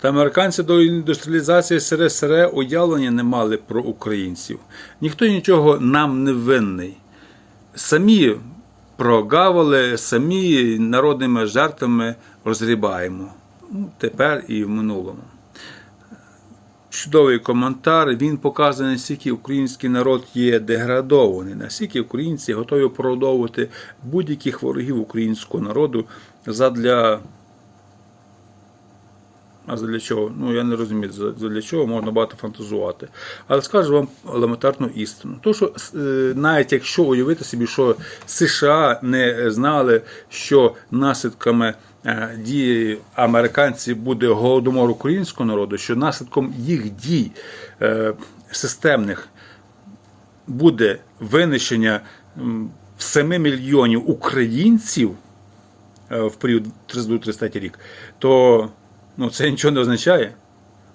Та американці до індустріалізації СРСР уявлення не мали про українців. Ніхто нічого нам не винний. Самі прогавили, самі народними жертвами розрібаємо. Ну, тепер і в минулому. Чудовий коментар. Він показує, наскільки український народ є деградований, наскільки українці готові продовжувати будь-яких ворогів українського народу задля. А для чого? Ну я не розумію, для чого можна багато фантазувати. Але скажу вам елементарну істину. То, що е, навіть якщо уявити собі, що США не знали, що наслідками е, дії американців буде голодомор українського народу, що наслідком їх дій е, системних буде винищення 7 мільйонів українців в період 32-33 рік, то ну, це нічого не означає.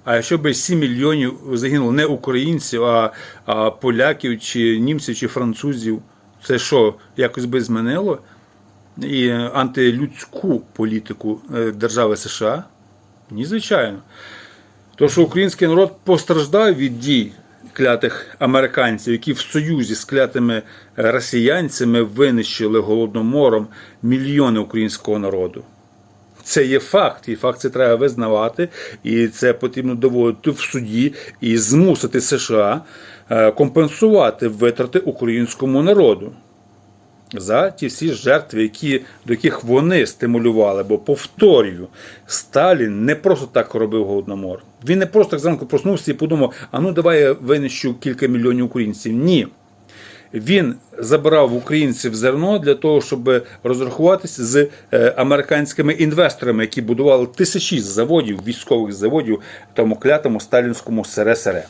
А якщо б 7 мільйонів загинуло не українців, а, а поляків, чи німців, чи французів, це що, якось би змінило? І антилюдську політику е, держави США? Ні, звичайно. То, що український народ постраждав від дій клятих американців, які в союзі з клятими росіянцями винищили голодомором мільйони українського народу. Це є факт, і факт це треба визнавати, і це потрібно доводити в суді і змусити США е, компенсувати витрати українському народу за ті всі жертви, які, до яких вони стимулювали. Бо повторюю, Сталін не просто так робив голодомор. Він не просто так зранку проснувся і подумав: а ну давай я винищу кілька мільйонів українців. Ні. Він забирав в українців зерно для того, щоб розрахуватися з е, американськими інвесторами, які будували тисячі заводів, військових заводів тому клятому сталінському СРСР.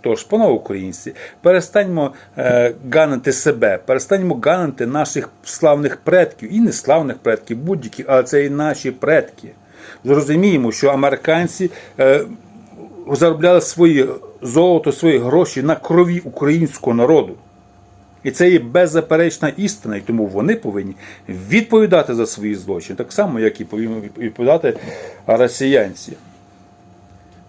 Тож, панове українці, перестаньмо е, ганити себе, перестаньмо ганити наших славних предків і неславних предків, будь-яких, але це і наші предки. Зрозуміємо, що американці е, заробляли свої золото, свої гроші на крові українського народу. І це є беззаперечна істина, і тому вони повинні відповідати за свої злочини, так само, як і повинні відповідати росіянці.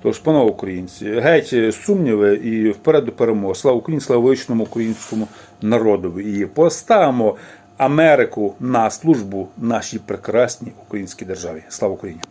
Тож, панове українці, геть сумніви і вперед до перемоги. Слава Україні, слава величному українському народові. І поставимо Америку на службу нашій прекрасній українській державі. Слава Україні!